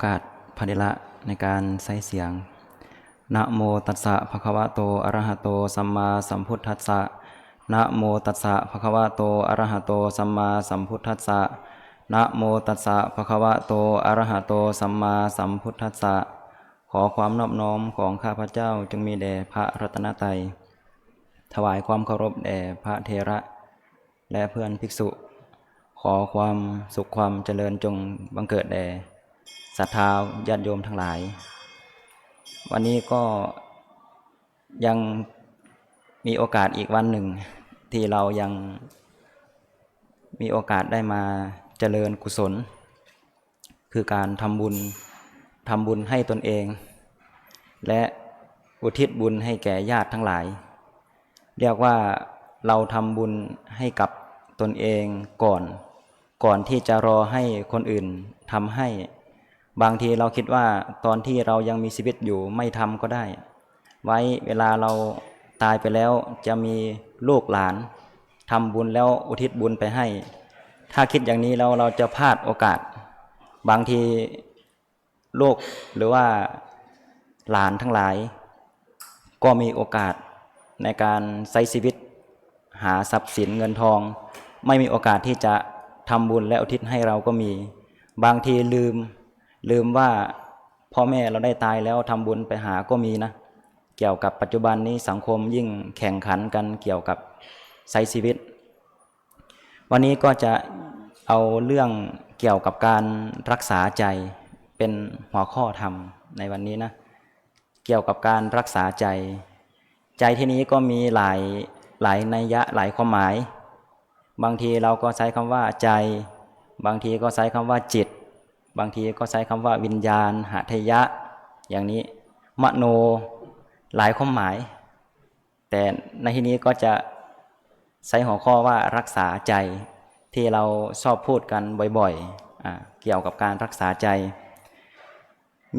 อกาสพระเดละในการใช้เสียง นะโมตัสสะภะคะวะโต อะระหะโต สัมมาสัมพุทธัสสะ นะโมตัสสะภะคะวะโต อะระหะโต สัมมาสัมพุทธัสสะ นะโมตัสสะภะคะวะโต อะระหะโต สัมมาสัมพุทธัสสะ ขอความนอบน้อมของข้าพเจ้าจงมีแด่พระรัตนตรัย ถวายความเคารพแด่พระเทระ และเพื่อนภิกษุ ขอความสุขความเจริญจงบังเกิดแด่ ศรัทธาญาติโยมทั้งหลาย วันนี้ก็ยังมีโอกาสอีกวันหนึ่ง ที่เรายังมีโอกาสได้มาเจริญกุศล คือการทำบุญทำบุญให้ตนเอง และอุทิศบุญให้แก่ญาติทั้งหลาย เรียกว่าเราทำบุญให้กับตนเองก่อน ก่อนที่จะรอให้คนอื่นทำให้ บางทีเราคิดว่าตอนที่เรายังมีชีวิตอยู่ไม่ทำก็ได้ ไว้เวลาเราตายไปแล้วจะมีลูกหลานทำบุญแล้วอุทิศบุญไปให้ ถ้าคิดอย่างนี้แล้วเราจะพลาดโอกาส บางทีลูกหรือว่าหลานทั้งหลาย ก็มีโอกาสในการใช้ชีวิต หาทรัพย์สินเงินทอง ไม่มีโอกาสที่จะทำบุญและอุทิศให้เราก็มี บางทีลืม ลืมว่าพ่อแม่เราได้ตายแล้วทำบุญไปหาก็มีนะ เกี่ยวกับปัจจุบันนี้สังคมยิ่งแข่งขันกันเกี่ยวกับใช้ชีวิต วันนี้ก็จะเอาเรื่องเกี่ยวกับการรักษาใจเป็นหัวข้อธรรมในวันนี้นะ เกี่ยวกับการรักษาใจ ใจที่นี้ก็มีหลายหลายนัยยะหลายความหมาย บางทีเราก็ใช้คำว่าใจ บางทีก็ใช้คำว่าจิต บางทีก็ใช้คำว่าวิญญาณ หาทยะ อย่างนี้ มโนหลายความหมาย แต่ในที่นี้ก็จะใช้หัวข้อว่ารักษาใจที่เราชอบพูดกันบ่อยๆ เกี่ยวกับการรักษาใจ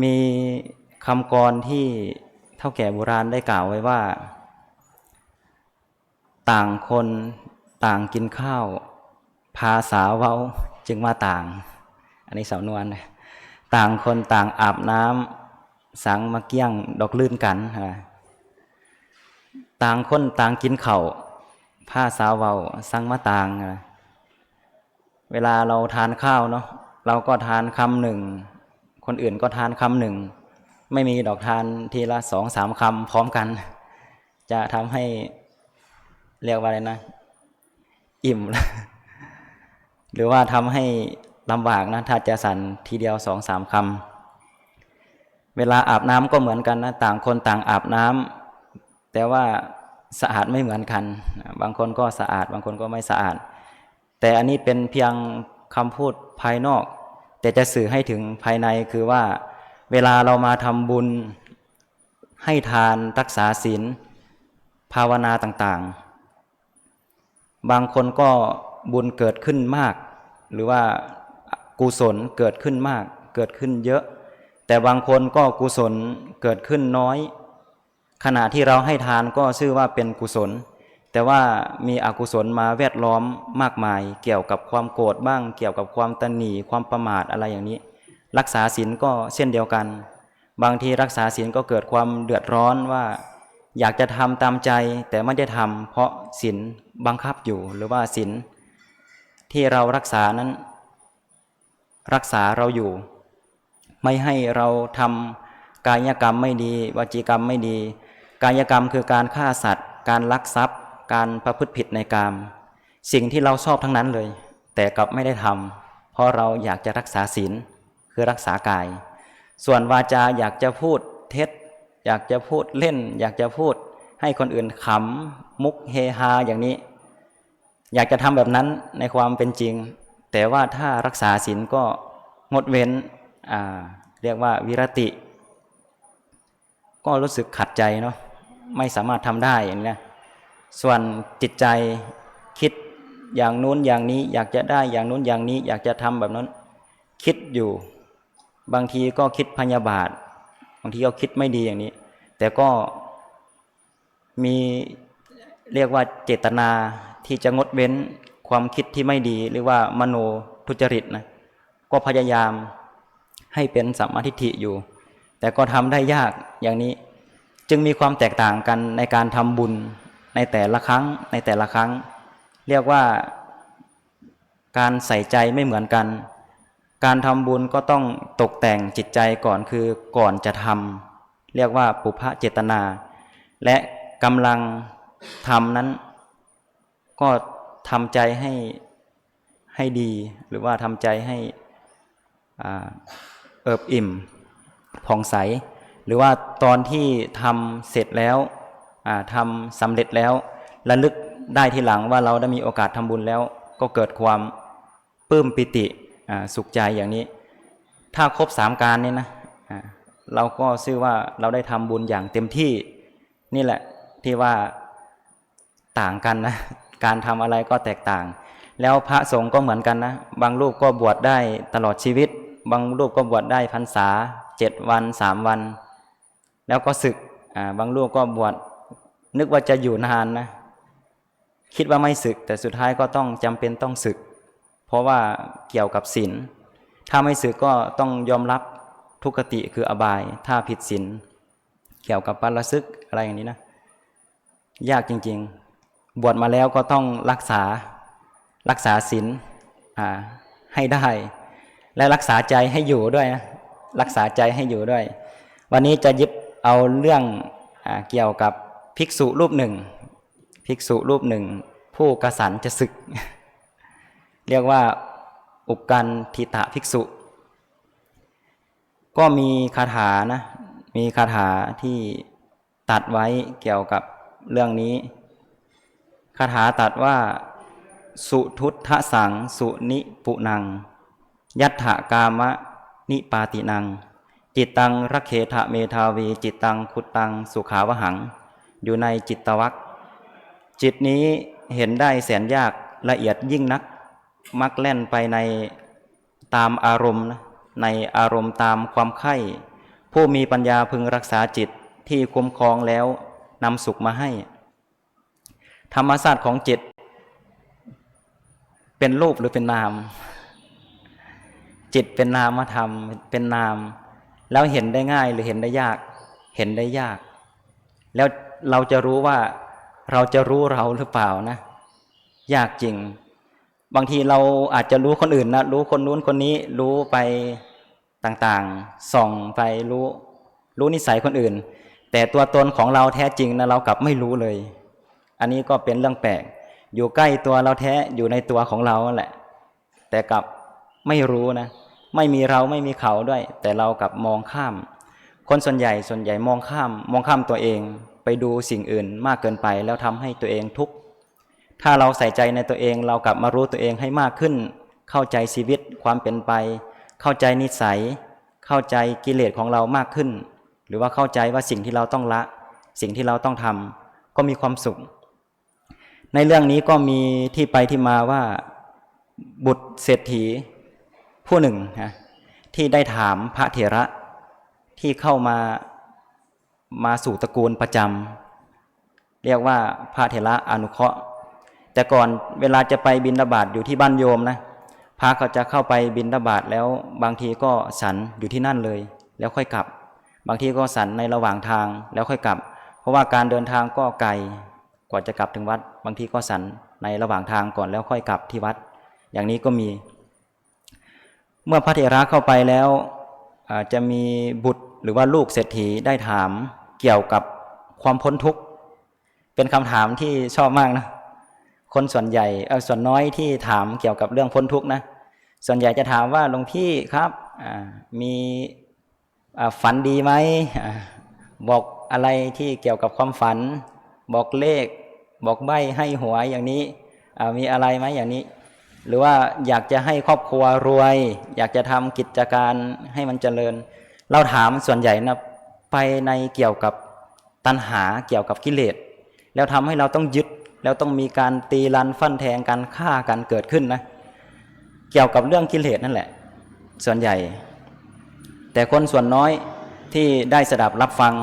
มีคำกรที่เท่าแก่โบราณได้กล่าวไว้ว่า ต่างคนต่างกินข้าว ภาษาเว้าจึงว่าต่าง อันนี้สาวนวลนะต่างคนต่างอาบน้ำสังมาเกี้ยงดอกลื่นกันฮะต่างคนต่างกินเข่าผ้าสาวเวาสังมาต่างนะเวลาเราทานข้าวเนาะเราก็ทานคำหนึ่ง คนอื่นก็ทานคำหนึ่ง ไม่มีดอกทานทีละสองสามคำพร้อมกัน จะทำให้เรียกว่าอะไรนะ อิ่ม หรือว่าทำให้ ลำบากนะถ้าจะสั่นทีเดียวสองสามคำเวลาอาบน้ำก็เหมือนกันนะต่างคนต่างอาบน้ำแต่ว่าสะอาดไม่เหมือนกัน บางคนก็สะอาด บางคนก็ไม่สะอาด แต่อันนี้เป็นเพียงคำพูดภายนอก แต่จะสื่อให้ถึงภายในคือว่า เวลาเรามาทำบุญให้ทานรักษาศีลภาวนาต่างๆ บางคนก็บุญเกิดขึ้นมาก หรือว่า กุศลเกิดขึ้นมาก เกิดขึ้นเยอะ แต่บางคนก็กุศลเกิดขึ้นน้อย ขณะที่เราให้ทานก็ชื่อว่าเป็นกุศล แต่ว่ามีอกุศลมาแวดล้อมมากมาย เกี่ยวกับความโกรธบ้าง เกี่ยวกับความตนีความประมาทอะไรอย่างนี้ รักษาศีลก็เช่นเดียวกัน บางทีรักษาศีลก็เกิดความเดือดร้อนว่าอยากจะทำตามใจแต่ไม่ได้ทำเพราะศีลบังคับอยู่หรือว่าศีลที่เรารักษานั้น รักษาเราอยู่ ไม่ให้เราทำกายกรรมไม่ดีวจีกรรมไม่ดี กายกรรมคือการฆ่าสัตว์ การลักทรัพย์ การประพฤติผิดในกรรมสิ่งที่เราชอบทั้งนั้นเลย แต่กลับไม่ได้ทำเพราะเราอยากจะรักษาศีลคือรักษากาย ส่วนวาจาอยากจะพูดเท็จ อยากจะพูดเล่น อยากจะพูดให้คนอื่นขำมุกเฮฮาอย่างนี้ อยากจะทำแบบนั้นในความเป็นจริง แต่ว่าถ้ารักษาศีลก็งดเว้นเรียกว่าวิรติ ก็รู้สึกขัดใจเนาะไม่สามารถทำได้อย่างนี้ส่วนจิตใจคิดอย่างนู้นอย่างนี้อยากจะได้อย่างนู้นอย่างนี้ อยากจะทำแบบนั้น คิดอยู่ บางทีก็คิดพยาบาท บางทีก็คิดไม่ดีอย่างนี้ แต่ก็มีเรียกว่าเจตนาที่จะงดเว้น ความคิดที่ไม่ดีหรือว่ามโนทุจริตนะก็พยายามให้เป็นสัมมาทิฏฐิอยู่ แต่ก็ทำได้ยากอย่างนี้ จึงมีความแตกต่างกันในการทำบุญในแต่ละครั้งในแต่ละครั้ง เรียกว่าการใส่ใจไม่เหมือนกัน การทำบุญก็ต้องตกแต่งจิตใจก่อนคือก่อนจะทำเรียกว่าปุพะเจตนา และกำลังทำนั้น ก็ ทำใจให้ให้ดี หรือว่าทำใจให้อเอิบอิ่มผ่องใส หรือว่าตอนที่ทำเสร็จแล้วอ่าทำสำเร็จแล้วระลึกได้ทีหลังว่าเราได้มีโอกาสทำบุญแล้ว ก็เกิดความปลื้มปิติสุขใจอย่างนี้ ถ้าครบสามการนี่นะเราก็ชื่อว่าเราได้ทำบุญอย่างเต็มที่นี่แหละที่ว่าต่างกันนะ การทำอะไรก็แตกต่าง แล้วพระสงฆ์ก็เหมือนกันนะ บางรูปก็บวชได้ตลอดชีวิต บางรูปก็บวชได้พรรษาเจ็ดวันสามวัน แล้วก็ศึกอ่าบางรูปก็บวชนึกว่าจะอยู่นานนะ คิดว่าไม่ศึก แต่สุดท้ายก็ต้องจำเป็นต้องศึก เพราะว่าเกี่ยวกับศีลถ้าไม่ศึกก็ต้องยอมรับทุกขติคืออบาย ถ้าผิดศีลเกี่ยวกับปาราซึกอะไรอย่างนี้นะ ยากจริง ๆ บวชมาแล้วก็ต้องรักษารักษาศีลให้ได้ และรักษาใจให้อยู่ด้วยนะรักษาใจให้อยู่ด้วย วันนี้จะยิบเอาเรื่องอเกี่ยวกับภิกษุรูปหนึ่ง ภิกษุรูปหนึ่ง ผู้กระสันจะศึก เรียกว่าอุกกันทิตะภิกษุ ก็มีคาถานะ มีคาถาที่ตัดไว้เกี่ยวกับเรื่องนี้ คาถาตัดว่า สุทุทธสัง สุนิปุนัง ยัตถกามะ นิปาตินัง จิตตังรักเขทะเมทาวี จิตตังคุตตัง สุขาวหัง อยู่ในจิตตวักจิตนี้เห็นได้แสนยากละเอียดยิ่งนัก มักแล่นไปในตามอารมณ์นะในอารมณ์ตามความไข้ผู้มีปัญญาพึงรักษาจิตที่คุ้มครองแล้วนำสุขมาให้ ธรรมศาสตร์ของจิต เป็นรูปหรือเป็นนาม จิตเป็นนามธรรม เป็นนาม แล้วเห็นได้ง่ายหรือเห็นได้ยาก เห็นได้ยาก แล้วเราจะรู้ว่า เราจะรู้เราหรือเปล่านะ ยากจริง บางทีเราอาจจะรู้คนอื่นนะรู้คนนู้นคนนี้ รู้ไปต่างๆ ส่องไปรู้ รู้นิสัยคนอื่น แต่ตัวตนของเราแท้จริงนะเรากลับไม่รู้เลย อันนี้ก็เป็นเรื่องแปลก อยู่ใกล้ตัวเราแท้อยู่ในตัวของเราแหละ แต่กลับไม่รู้นะ ไม่มีเราไม่มีเขาด้วย แต่เรากลับมองข้าม คนส่วนใหญ่ส่วนใหญ่มองข้าม มองข้ามตัวเองไปดูสิ่งอื่นมากเกินไปแล้วทำให้ตัวเองทุกข์ถ้าเราใส่ใจในตัวเองเรากลับมารู้ตัวเองให้มากขึ้น เข้าใจชีวิตความเป็นไป เข้าใจนิสัย เข้าใจกิเลสของเรามากขึ้น หรือว่าเข้าใจว่าสิ่งที่เราต้องละ สิ่งที่เราต้องทำก็มีความสุข ในเรื่องนี้ก็มีที่ไปที่มาว่าบุตรเศรษฐีผู้หนึ่งนะที่ได้ถามพระเถระที่เข้ามามาสู่ตระกูลประจำเรียกว่าพระเถระอนุเคราะห์ แต่ก่อนเวลาจะไปบินทบาตอยู่ที่บ้านโยมนะพระก็จะเข้าไปบินทบาตแล้วบางทีก็สันอยู่ที่นั่นเลย แล้วค่อยกลับ บางทีก็สันในระหว่างทางแล้วค่อยกลับ เพราะว่าการเดินทางก็ไกล กว่าจะกลับถึงวัด บางทีก็สันในระหว่างทางก่อนแล้วค่อยกลับที่วัด อย่างนี้ก็มี เมื่อพระเถระเข้าไปแล้วจะมีบุตรหรือว่าลูกเศรษฐีได้ถามเกี่ยวกับความพ้นทุกข์ เป็นคำถามที่ชอบมากนะคนส่วนใหญ่เออส่วนน้อยที่ถามเกี่ยวกับเรื่องพ้นทุกข์นะส่วนใหญ่จะถามว่าหลวงพี่ครับมีฝันดีไหมอบอกอะไรที่เกี่ยวกับความฝัน บอกเลข บอกใบ้ให้หวยอย่างนี้มีอะไรไหมอย่างนี้ หรือว่าอยากจะให้ครอบครัวรวย อยากจะทำกิจการให้มันเจริญ เราถามส่วนใหญ่นะไปในเกี่ยวกับตัณหาเกี่ยวกับกิเลสแล้วทำให้เราต้องยึดแล้วต้องมีการตีรันฟันแทงกันฆ่ากันเกิดขึ้นนะ เกี่ยวกับเรื่องกิเลสนั่นแหละ ส่วนใหญ่ แต่คนส่วนน้อยที่ได้สดับรับฟัง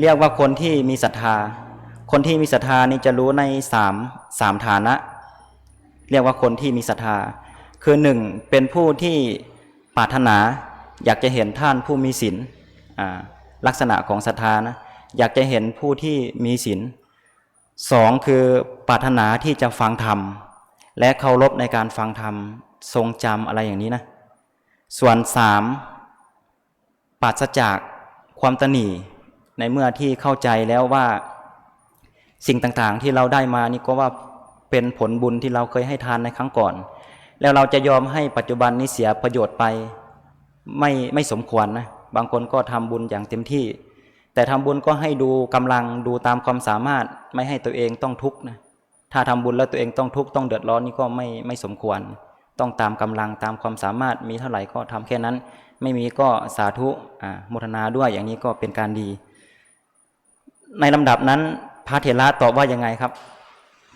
เรียกว่าคนที่มีศรัทธา คนที่มีศรัทธานี่จะรู้ในสามสามฐานะ เรียกว่าคนที่มีศรัทธา คือหนึ่งเป็นผู้ที่ปรารถนา อยากจะเห็นท่านผู้มีศีลลักษณะของศรัทธานะอยากจะเห็นผู้ที่มีศีลสองคือปรารถนาที่จะฟังธรรม และเคารพในการฟังธรรม ทรงจำอะไรอย่างนี้นะ ส่วนสามปราศจากความตนีในเมื่อที่เข้าใจแล้วว่า สิ่งต่างๆ ที่เราได้มานี่ก็ว่าเป็นผลบุญที่เราเคยให้ทานในครั้งก่อน แล้วเราจะยอมให้ปัจจุบันนี้เสียประโยชน์ไป ไม่ไม่สมควรนะบางคนก็ทำบุญอย่างเต็มที่ แต่ทำบุญก็ให้ดูกำลังดูตามความสามารถไม่ให้ตัวเองต้องทุกข์นะถ้าทำบุญแล้วตัวเองต้องทุกข์ต้องเดือดร้อนนี่ก็ไม่ไม่สมควร ต้องตามกำลังตามความสามารถมีเท่าไหร่ก็ทำแค่นั้น ไม่มีก็สาธุอ่าโมทนาด้วยอย่างนี้ก็เป็นการดี ในลำดับนั้น ระเถระตอบว่ายังไงครับ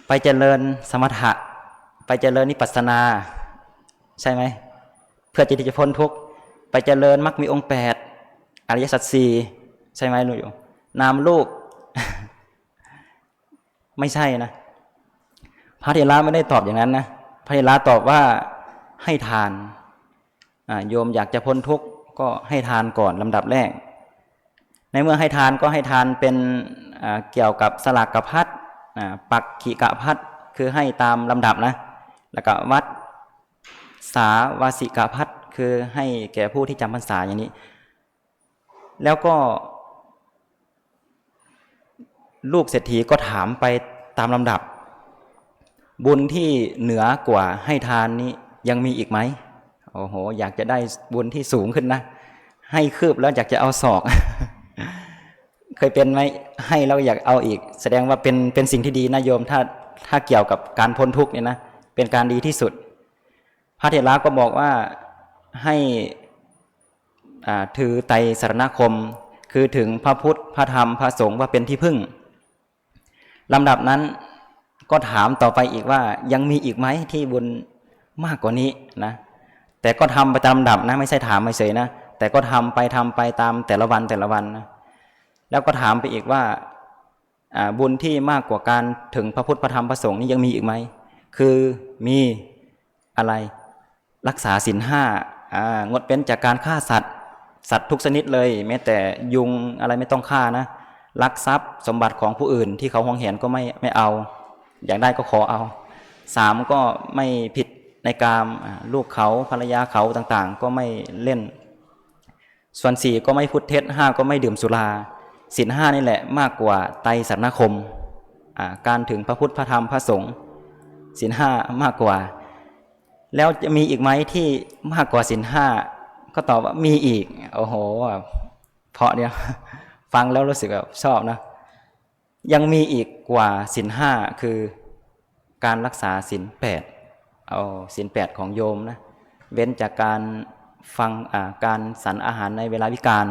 ไปเจริญสมถะ ไปเจริญนิพพานา ใช่ไหม เพื่อจะที่จะพ้นทุกข์ไปเจริญมรรคมีองค์แปดอริยสัจสี่ใช่ไหมหนูอยู่นามลูกไม่ใช่นะ พระเถระไม่ได้ตอบอย่างนั้นนะพระเถระตอบว่าให้ทานโยมอยากจะพ้นทุกข์ก็ให้ทานก่อนลำดับแรก ในเมื่อให้ทานก็ให้ทานเป็นเกี่ยวกับสลากกพัดปักขีกะพัดคือให้ตามลำดับนะ แล้วก็วัดสาวาสิกาพัดคือให้แก่ผู้ที่จำพรรษาอย่างนี้ แล้วก็ ลูกเศรษฐีก็ถามไปตามลำดับ บุญที่เหนือกว่าให้ทานนี้ยังมีอีกไหมโอ้โห อยากจะได้บุญที่สูงขึ้นนะ ให้คืบแล้วอยากจะเอาศอก เคยเป็นไหมให้แล้วอยากเอาอีก แสดงว่าเป็นเป็นสิ่งที่ดีนะโยม ถ้าถ้าเกี่ยวกับการพ้นทุกข์เนี่ยนะเป็นการดีที่สุด พระเถระก็บอกว่าให้ถือไตรสรณคม คือถึงพระพุทธพระธรรมพระสงฆ์ว่าเป็นที่พึ่งลำดับนั้นก็ถามต่อไปอีกว่ายังมีอีกไหมที่บุญมากกว่านี้นะแต่ก็ทำไปตามลำดับนะ ไม่ใช่ถามไม่เฉยนะ แต่ก็ทำไปทำไปตามแต่ละวันแต่ละวันนะแล้วก็ถามไปอีกว่าบุญที่มากกว่าการถึงพระพุทธพระธรรมพระสงฆ์นี่ยังมีอีกไหมคือมีอะไรรักษาศีลห้างดเว้นจากการฆ่าสัตว์ สัตว์ทุกชนิดเลย แม้แต่ยุงอะไรไม่ต้องฆ่านะลักทรัพย์สมบัติของผู้อื่นที่เขาหวงเห็นก็ไม่ไม่เอา อยากได้ก็ขอเอาสามก็ไม่ผิดในกามลูกเขาภรรยาเขาต่างๆ ก็ไม่เล่น ส่วนสี่ก็ไม่พูดเท็จห้าก็ไม่ดื่มสุราศีลห้านี่แหละมากกว่าไตรสรณคม การถึงพระพุทธพระธรรมพระสงฆ์ศีลห้ามากกว่า แล้วจะมีอีกไหมที่มากกว่าศีลห้าก็ตอบว่ามีอีก โอ้โหเพราะเนี่ยฟังแล้วรู้สึกแบบชอบนะ ยังมีอีกกว่าศีลห้าคือการรักษาศีลแปดเอาศีลแปดของโยมนะ เว้นจากการ ฟังการสรรอาหารในเวลาวิการ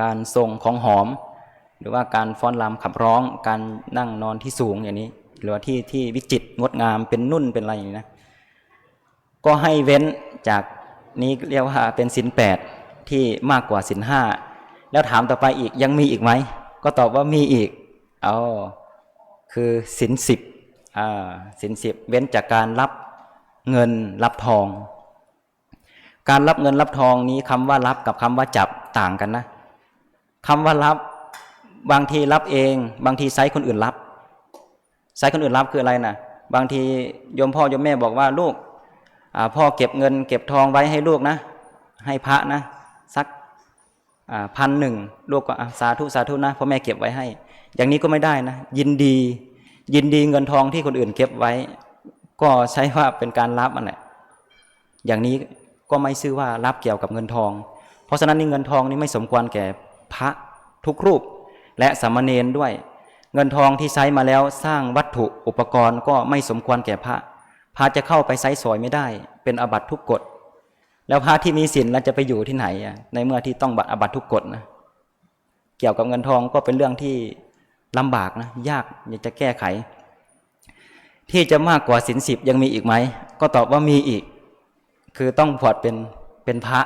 การทรงของหอม หรือว่าการฟ้อนรำขับร้อง การนั่งนอนที่สูงอย่างนี้ หรือว่าที่ที่วิจิตรงดงามเป็นนุ่นเป็นอะไรอย่างนี้นะก็ให้เว้นจากนี้เรียกว่าเป็นสินแปดที่มากกว่าสินห้าแล้วถามต่อไปอีกยังมีอีกไหม ก็ตอบว่ามีอีกเอาคือสินสิบอ่าสินสิบเว้นจากการรับเงินรับทอง การรับเงินรับทองนี้คำว่ารับกับคำว่าจับต่างกันนะคำว่ารับบางทีรับเอง บางทีไซคนอื่นรับไซคนอื่นรับคืออะไรนะบางทีโยมพ่อโยมแม่บอกว่าลูกพ่อเก็บเงิน เก็บทองไว้ให้ลูกนะ ให้พระนะ สักพันหนึ่งลูกก็สาธุสาธุนะพ่อแม่เก็บไว้ให้ อย่างนี้ก็ไม่ได้นะ ยินดี ยินดีเงินทองที่คนอื่นเก็บไว้ ก็ใช้ว่าเป็นการรับอันแหละอย่างนี้ ก็ไม่ชื่อว่ารับเกี่ยวกับเงินทอง เพราะฉะนั้นนี่เงินทองนี่ไม่สมควรแก่พระทุกรูป และสามเณรด้วย เงินทองที่ใช้มาแล้วสร้างวัตถุอุปกรณ์ก็ไม่สมควรแก่พระพระจะเข้าไปไซสอยไม่ได้ เป็นอบัตทุกกฎ แล้วพระที่มีศีลแล้วจะไปอยู่ที่ไหนในเมื่อที่ต้องบัตรอบัตทุกกฎนะเกี่ยวกับเงินทองก็เป็นเรื่องที่ลำบากนะยากอยากจะแก้ไข ที่จะมากกว่าศีลสิบยังมีอีกไหม ก็ตอบว่ามีอีก คือต้องบวชเป็นเป็นพระ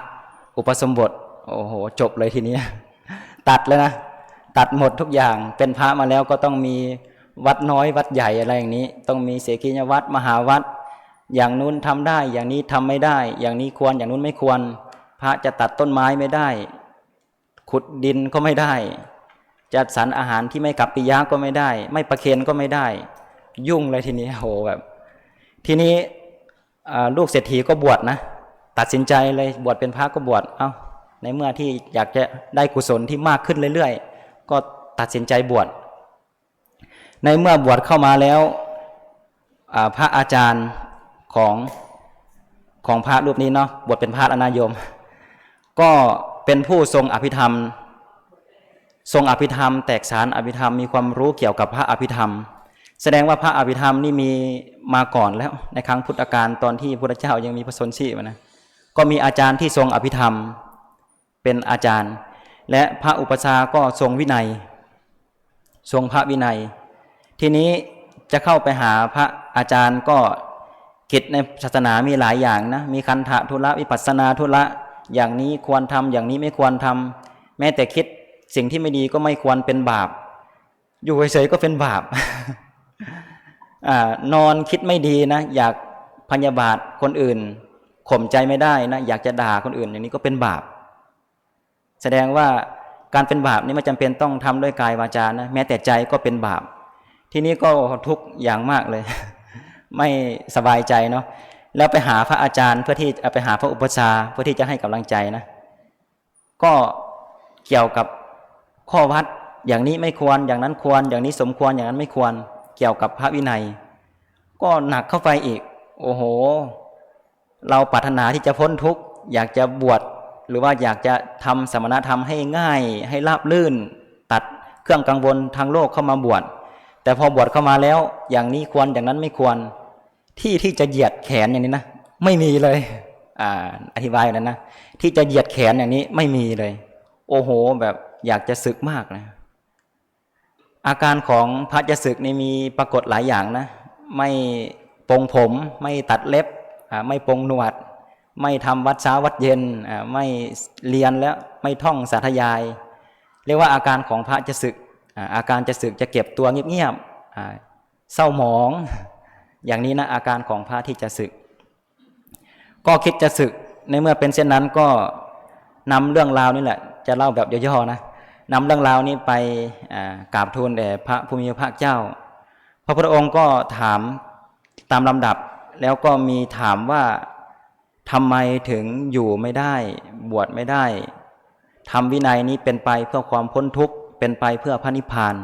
อุปสมบท โอ้โห จบเลยทีนี้ตัดเลยนะ ตัดหมดทุกอย่าง เป็นพระมาแล้วก็ต้องมีวัดน้อยวัดใหญ่อะไรอย่างนี้ ต้องมีเสกียวัดมหาวัด อย่างนู้นทำได้ อย่างนี้ทำไม่ได้ อย่างนี้ควร อย่างนู้นไม่ควร พระจะตัดต้นไม้ไม่ได้ ขุดดินก็ไม่ได้ จัดสรรอาหารที่ไม่กับปิยะก็ไม่ได้ ไม่ประเคนก็ไม่ได้ ยุ่งเลยทีนี้โหแบบ ทีนี้ ลูกเศรษฐีก็บวชนะ ตัดสินใจเลยบวชเป็นพระก็บวชเอา้าในเมื่อที่อยากจะได้กุศลที่มากขึ้นเรื่อยๆ ก็ตัดสินใจบวชในเมื่อบวชเข้ามาแล้วพระอาจารย์ของของพระรูปนี้เนาะบวชเป็นพระอนายม ก็เป็นผู้ทรงอภิธรรม ทรงอภิธรรม แตกสารอภิธรรมมีความรู้เกี่ยวกับพระอภิธรรม แสดงว่าพระอภิธรรมนี่มีมาก่อนแล้วในครั้งพุทธกาลตอนที่พระเจ้ายังมีพระชนชีพนะก็มีอาจารย์ที่ทรงอภิธรรมเป็นอาจารย์ และพระอุปชาก็ทรงวินัย ทรงพระวินัย ทีนี้จะเข้าไปหาพระอาจารย์ก็กิจในศาสนามีหลายอย่างนะมีคันธะธุระวิปัสสนาธุระอย่างนี้ควรทำอย่างนี้ไม่ควรทำแม้แต่คิดสิ่งที่ไม่ดีก็ไม่ควรเป็นบาป อยู่เฉยๆก็เป็นบาป นอนคิดไม่ดีนะ อยากพยาบาทคนอื่น ข่มใจไม่ได้นะ อยากจะด่าคนอื่น อย่างนี้ก็เป็นบาป แสดงว่าการเป็นบาปนี่ไม่จำเป็นต้องทำด้วยกายวาจานะแม้แต่ใจก็เป็นบาป ที่นี้ก็ทุกข์อย่างมากเลย ไม่สบายใจเนาะแล้วไปหาพระอาจารย์เพื่อที่ไปหาพระอุปชฌาย์เพื่อที่จะให้กำลังใจนะ ก็เกี่ยวกับข้อวัดอย่างนี้ไม่ควรอย่างนั้นควร อย่างนี้สมควรอย่างนั้นไม่ควร เกี่ยวกับพระวินัย ก็หนักเข้าไปอีก โอ้โห เราปรารถนาที่จะพ้นทุกข์อยากจะบวชหรือว่าอยากจะทำสมณธรรมให้ง่าย ให้ราบลื่น ตัดเครื่องกังวลทางโลกเข้ามาบวชแต่พอบวชเข้ามาแล้ว อย่างนี้ควรอย่างนั้นไม่ควร ที่ที่จะเหยียดแขนอย่างนี้นะไม่มีเลยอ่าอธิบายนั้นนะที่จะเหยียดแขนอย่างนี้ไม่มีเลย โอ้โห แบบอยากจะศึกมากนะ อาการของพระจะศึกนี่มีปรากฏหลายอย่างนะ ไม่ปรงผมไม่ตัดเล็บไม่ปรงหนวด ไม่ทำวัดเช้าวัดเย็นไม่เรียนแล้วไม่ท่องสาธยาย เรียกว่าอาการของพระจะศึกอาการจะศึกจะเก็บตัวเงียบๆเศร้าหมอง อย่างนี้นะอาการของพระที่จะศึก ก็คิดจะศึกในเมื่อเป็นเช่นนั้นก็นำเรื่องราวนี่แหละ จะเล่าแบบย่อๆนะ นำเรื่องราวนี้ไปกราบทูลแด่พระภูมิพระเจ้า พระพุทธองค์ก็ถามตามลำดับแล้วก็มีถามว่าทำไมถึงอยู่ไม่ได้ บวชไม่ได้ทำวินัยนี้เป็นไปเพื่อความพ้นทุกข์เป็นไปเพื่อพระนิพพาน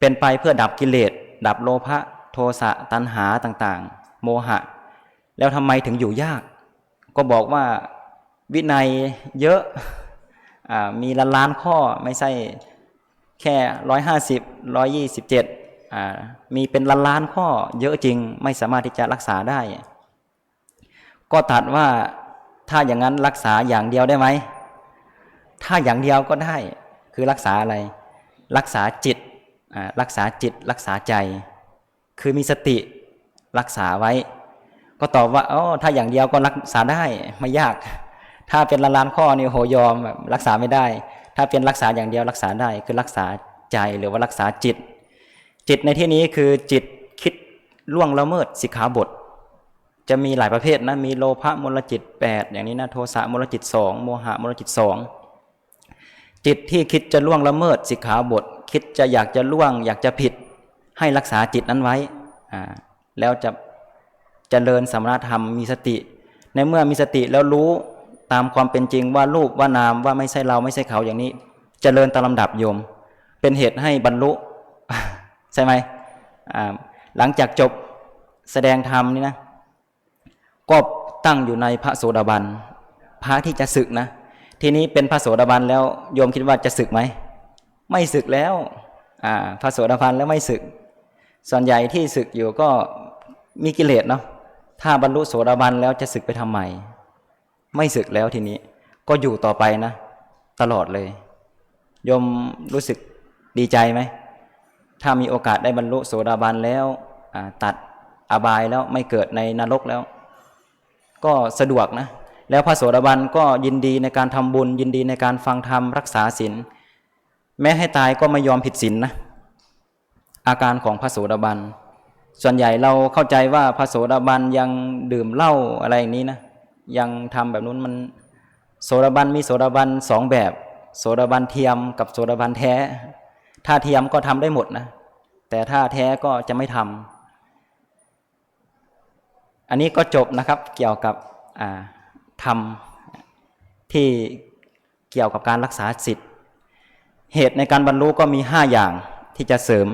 เป็นไปเพื่อดับกิเลส ดับโลภะโทสะตัณหาต่างๆ โมหะ แล้วทำไมถึงอยู่ยาก ก็บอกว่าวินัยเยอะ มีล้านล้านข้อไม่ใช่แค่ร้อยห้าสิบร้อยยี่สิบเจ็ดมีเป็นล้านล้านข้อเยอะจริงไม่สามารถที่จะรักษาได้ ก็ตัดว่าถ้าอย่างนั้นรักษาอย่างเดียวได้ไหม ถ้าอย่างเดียวก็ได้คือรักษาอะไร รักษาจิตรักษาจิตรักษาใจ คือมีสติรักษาไว้ ก็ตอบว่าอ๋อถ้าอย่างเดียวก็รักษาได้ไม่ยาก ถ้าเป็นล้านล้านข้อนี่โหยอมแบบรักษาไม่ได้ ถ้าเป็นรักษาอย่างเดียวรักษาได้ คือรักษาใจหรือว่ารักษาจิต จิตในที่นี้คือจิตคิดล่วงละเมิดสิกขาบท จะมีหลายประเภทนะมีโลภะมลจิต 8 อย่างนี้นะโทสะมลจิต 2 โมหะมลจิต 2 จิตที่คิดจะล่วงละเมิดสิกขาบท คิดจะอยากจะล่วง อยากจะผิด ให้รักษาจิตนั้นไว้อ่าแล้วจะจะเจริญสมณธรรมมีสติ ในเมื่อมีสติแล้วรู้ ตามความเป็นจริงว่ารูปว่านามว่าไม่ใช่เราไม่ใช่เขาอย่างนี้จเจริญตามลำดับโยม เป็นเหตุให้บรรลุใช่ไหมหลังจากจบแสดงธรรมนี่นะก็ตั้งอยู่ในพระโสดาบันพระที่จะศึกนะ ทีนี้เป็นพระโสดาบันแล้วโยมคิดว่าจะศึกไหมไม่ศึกแล้วพระโสดาบันแล้วไม่ศึก ส่วนใหญ่ที่ศึกอยู่ก็มีกิเลสเนาะถ้าบรรลุโสดาบันแล้วจะศึกไปทำไม ไม่ศึกแล้วทีนี้ ก็อยู่ต่อไปนะ ตลอดเลยยมรู้สึกดีใจไหม ถ้ามีโอกาสได้บรรลุโสดาบันแล้วตัดอบายแล้วไม่เกิดในนรกแล้ว ก็สะดวกนะ แล้วพระโสดาบันก็ยินดีในการทำบุญ ยินดีในการฟังธรรมรักษาศีลแม้ให้ตายก็ไม่ยอมผิดศีลนนะอาการของพระโสดาบัน ส่วนใหญ่เราเข้าใจว่าพระโสดาบันยังดื่มเหล้าอะไรอย่างนี้นะ ยังทำแบบนู้นมันโสดาบันมีโสดาบันสองแบบ โสดาบันเทียมกับโสดาบันแท้ ถ้าเทียมก็ทำได้หมดนะแต่ถ้าแท้ก็จะไม่ทำอันนี้ก็จบนะครับเกี่ยวกับอ่าธรรมที่เกี่ยวกับการรักษาสิทธิ์เหตุในการบรรลุก็มีห้าอย่างที่จะเสริม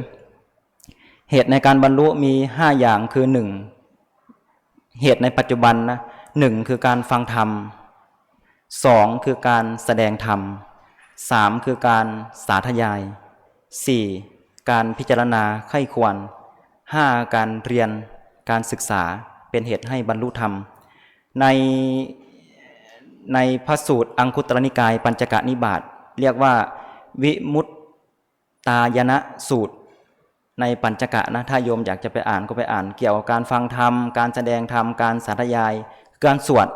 เหตุในการบรรลุมีห้าอย่างคือหนึ่งเหตุในปัจจุบันนะ หนึ่งคือการฟังธรรมสองคือการแสดงธรรมสามคือการสาธยายสี่การพิจารณาไข้ควรห้าการเรียนการศึกษาเป็นเหตุให้บรรลุธรรม ในในพระสูตรอังคุตรนิกาย ปัญจกนิบาตเรียกว่า วิมุตตายนะสูตร ในปัญจกะนะถ้าโยมอยากจะไปอ่านก็ไปอ่าน เกี่ยวกับการฟังธรรม การแสดงธรรม การสาธยาย การสวด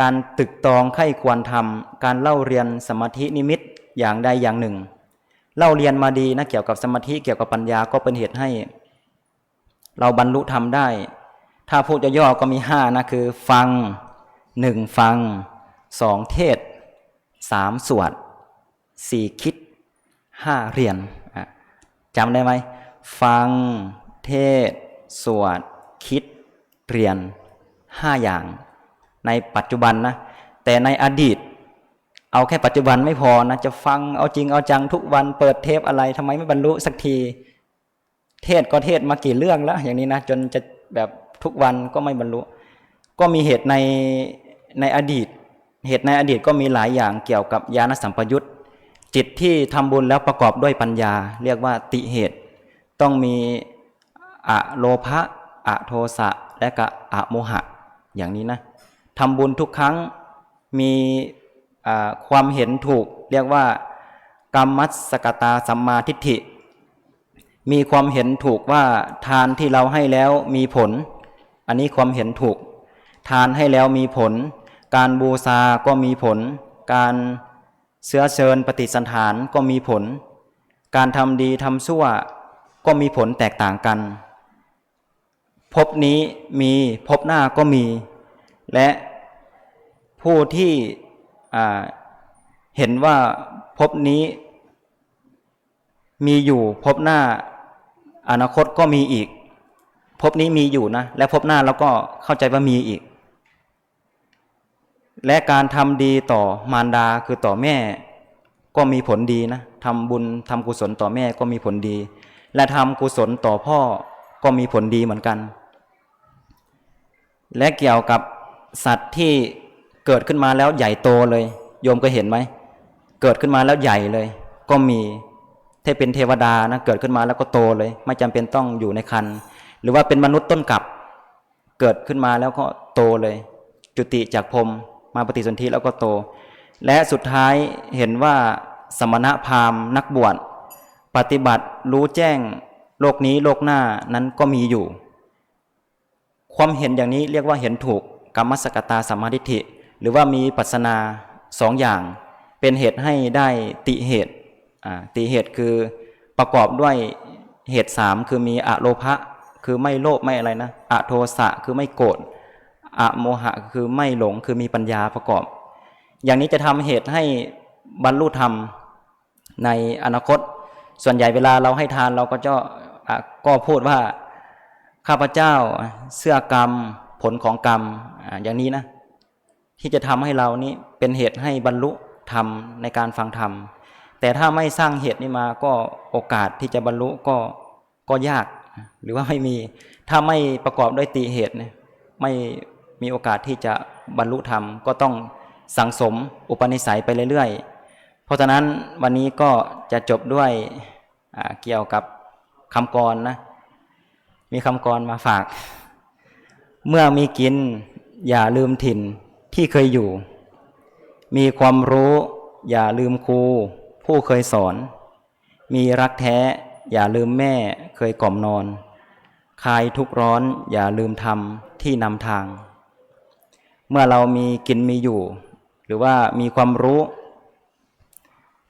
การตึกตองไข้ควรธรรมการเล่าเรียนสมาธินิมิตอย่างใดอย่างหนึ่ง เล่าเรียนมาดีนะเกี่ยวกับสมาธิเกี่ยวกับปัญญาก็เป็นเหตุให้ เราบรรลุธรรมได้ ถ้าพูดย่อๆก็มีห้านะคือ ฟังหนึ่งฟังสองเทศสามสวดสี่คิดห้าเรียนจำได้ไหม ฟัง เทศ สวด คิด เรียน ห้าอย่าง ในปัจจุบันนะ แต่ในอดีต เอาแค่ปัจจุบันไม่พอนะ จะฟังเอาจริงเอาจังทุกวันเปิดเทปอะไรทำไมไม่บรรลุสักที เทศก็เทศมากี่เรื่องแล้ว อย่างนี้นะ จนจะแบบทุกวันก็ไม่บรรลุ ก็มีเหตุในในอดีต เหตุในอดีตก็มีหลายอย่างเกี่ยวกับญาณสัมปยุตจิตที่ทำบุญแล้วประกอบด้วยปัญญา เรียกว่าติเหตุ ต้องมีอะโลภะอะโทสะและก็อะโมหะ อย่างนี้นะทำบุญทุกครั้งมีความเห็นถูก เรียกว่ากรรมัสกตาสัมมาทิฏฐิ มีความเห็นถูกว่าทานที่เราให้แล้วมีผล อันนี้ความเห็นถูก ทานให้แล้วมีผล การบูชาก็มีผล การเสื้อเชิญปฏิสันฐานก็มีผล การทำดีทำชั่วก็มีผลแตกต่างกัน พบนี้มีพบหน้าก็มี และผู้ที่เห็นว่าพบนี้ มีอยู่พบหน้าอนาคตก็มีอีก พบนี้มีอยู่นะ และพบหน้าเราก็เข้าใจว่ามีอีก และการทำดีต่อมารดาคือต่อแม่ ก็มีผลดีนะทำบุญทำกุศลต่อแม่ก็มีผลดี และทำกุศลต่อพ่อ ก็มีผลดีเหมือนกัน และเกี่ยวกับสัตว์ที่เกิดขึ้นมาแล้วใหญ่โตเลย โยมก็เห็นไหม เกิดขึ้นมาแล้วใหญ่เลย ก็มีถ้าเป็นเทวดานะเกิดขึ้นมาแล้วก็โตเลย ไม่จำเป็นต้องอยู่ในคันหรือว่าเป็นมนุษย์ต้นกับ เกิดขึ้นมาแล้วก็โตเลย จุติจากพรมมาปฏิสนธิแล้วก็โต และสุดท้ายเห็นว่าสมณพราหมณ์นักบวชปฏิบัติรู้แจ้ง โลกนี้โลกหน้านั้นก็มีอยู่ ความเห็นอย่างนี้เรียกว่าเห็นถูกกรรมสกตาสัมมาทิฏฐิ หรือว่ามีปัสนาสองอย่าง เป็นเหตุให้ได้ติเหตุติเหตุคือประกอบด้วยเหตุสามคือมีอะโลภะคือไม่โลภไม่อะไรนะอะโทสะคือไม่โกรธอะโมหะคือไม่หลงคือมีปัญญาประกอบ อย่างนี้จะทำเหตุให้บรรลุธรรมในอนาคต ส่วนใหญ่เวลาเราให้ทานเราก็จะ ก็พูดว่าข้าพเจ้าเสื้อกรรมผลของกรรมออย่างนี้นะ ที่จะทำให้เรานี้เป็นเหตุให้บรรลุธรรมในการฟังธรรม แต่ถ้าไม่สร้างเหตุนี้มาก็โอกาสที่จะบรรลุก็ก็ยาก หรือว่าไม่มีถ้าไม่ประกอบด้วยตีเหตุเนี่ยไม่มีโอกาสที่จะบรรลุธรรมก็ต้องสังสมอุปนิสัยไปเรื่อยๆ เพราะฉะนั้นวันนี้ก็จะจบด้วยเกี่ยวกับ คำกรนะ มีคำกรมาฝาก เมื่อมีกิน อย่าลืมถิ่นที่เคยอยู่ มีความรู้ อย่าลืมครู ผู้เคยสอน มีรักแท้ อย่าลืมแม่เคยกล่อมนอน คลายทุกร้อน อย่าลืมทำที่นำทาง เมื่อเรามีกินมีอยู่ หรือว่ามีความรู้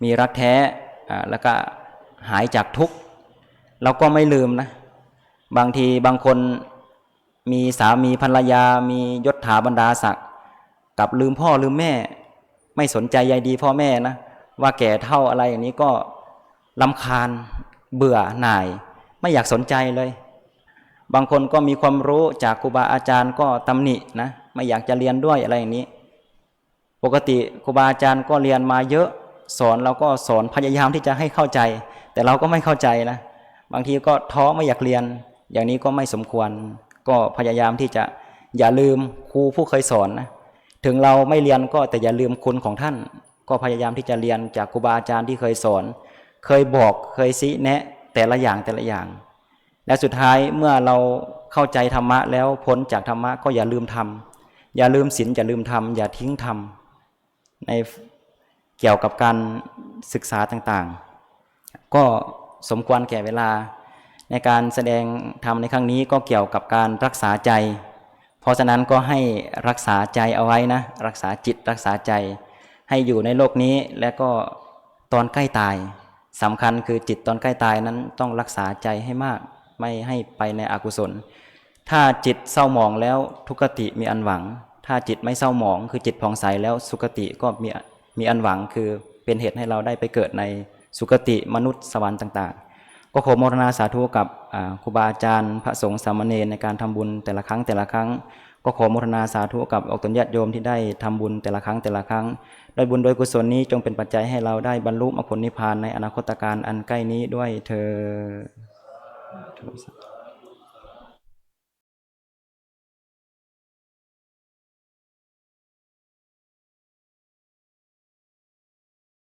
มีรักแท้อ่าแล้วก็หายจากทุกข์ เราก็ไม่ลืมนะ บางทีบางคนมีสามีภรรยา มียศถาบรรดาศักดิ์กับลืมพ่อลืมแม่ ไม่สนใจใยดีพ่อแม่นะ ว่าแก่เท่าอะไรอย่างนี้ก็ลำคาญเบื่อหน่าย ไม่อยากสนใจเลย บางคนก็มีความรู้จากครูบาอาจารย์ก็ตำหนินะไม่อยากจะเรียนด้วยอะไรอย่างนี้ ปกติครูบาอาจารย์ก็เรียนมาเยอะสอนเราก็สอนพยายามที่จะให้เข้าใจ แต่เราก็ไม่เข้าใจนะ บางทีก็ท้อไม่อยากเรียน อย่างนี้ก็ไม่สมควร ก็พยายามที่จะอย่าลืมครูผู้เคยสอนนะถึงเราไม่เรียนก็แต่อย่าลืมคุณของท่าน ก็พยายามที่จะเรียนจากครูบาอาจารย์ที่เคยสอน เคยบอกเคยชี้แนะแต่ละอย่างแต่ละอย่าง และสุดท้ายเมื่อเราเข้าใจธรรมะแล้วพ้นจากธรรมะก็อย่าลืมทำอย่าลืมศีลอย่าลืมธรรมอย่าทิ้งธรรมในเกี่ยวกับการศึกษาต่างๆ ก็ สมควรแก่เวลา ในการแสดงธรรมในครั้งนี้ก็เกี่ยวกับการรักษาใจ เพราะฉะนั้นก็ให้รักษาใจเอาไว้นะ รักษาจิตรักษาใจ ให้อยู่ในโลกนี้และก็ตอนใกล้ตายสำคัญคือจิตตอนใกล้ตายนั้นต้องรักษาใจให้มาก ไม่ให้ไปในอกุศล ถ้าจิตเศร้าหมองแล้วทุกติมีอันหวัง ถ้าจิตไม่เศร้าหมอง คือจิตผ่องใสแล้วสุคติก็มีมีอันหวังคือเป็นเหตุให้เราได้ไปเกิดใน สุคติมนุษย์สวรรค์ต่าง ๆ ก็ขอโมทนาสาธุกับครูบาอาจารย์พระสงฆ์สามเณรในการทำบุญแต่ละครั้งแต่ละครั้ง ก็ขอโมทนาสาธุกับอกตนญาติโยมที่ได้ทำบุญแต่ละครั้งแต่ละครั้งโดยบุญโดยกุศลนี้จงเป็นปัจจัยให้เราได้บรรลุมรรคผลนิพพานในอนาคตการอันใกล้นี้ด้วยเธอ